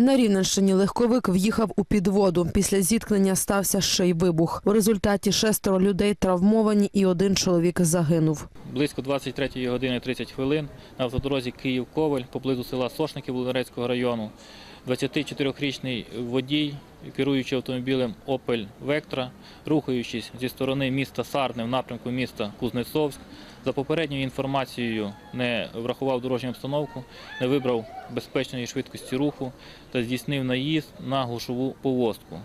На Рівненщині легковик в'їхав у підводу. Після зіткнення стався ще й вибух. У результаті шестеро людей травмовані і один чоловік загинув. Близько 23 години 30 хвилин на автодорозі Київ-Коваль поблизу села Сошники Володарецького району 24-річний водій, керуючи автомобілем Opel Vectra, рухаючись зі сторони міста Сарни в напрямку міста Кузнецовськ, за попередньою інформацією не врахував дорожню обстановку, не вибрав безпечної швидкості руху та здійснив наїзд на глушову повозку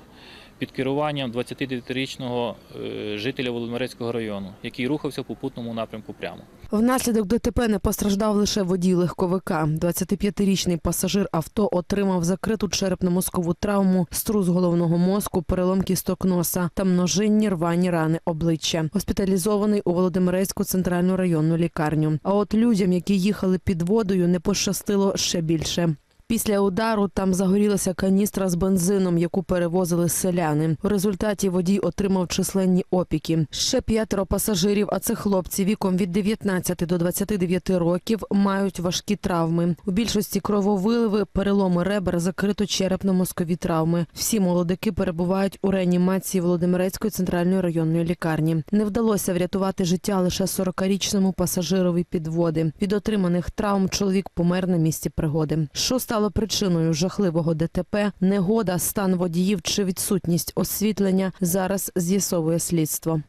під керуванням 29-річного е, жителя Володимирецького району, який рухався в попутному напрямку прямо. Внаслідок ДТП не постраждав лише водій легковика. 25-річний пасажир авто отримав закриту черепно-мозкову травму, струс головного мозку, перелом кісток носа та множинні рвані рани обличчя. Госпіталізований у Володимирецьку центральну районну лікарню. А от людям, які їхали під водою, не пощастило ще більше. Після удару там загорілася каністра з бензином, яку перевозили селяни. У результаті водій отримав численні опіки. Ще п'ятеро пасажирів, а це хлопці віком від 19 до 29 років, мають важкі травми. У більшості крововиливи, переломи ребер, закрито черепно-мозкові травми. Всі молодики перебувають у реанімації Володимирецької центральної районної лікарні. Не вдалося врятувати життя лише 40-річному пасажирові підводи. Від отриманих травм чоловік помер на місці пригоди. Що стало причиною жахливого ДТП? Негода, стан водіїв чи відсутність освітлення зараз з'ясовує слідство.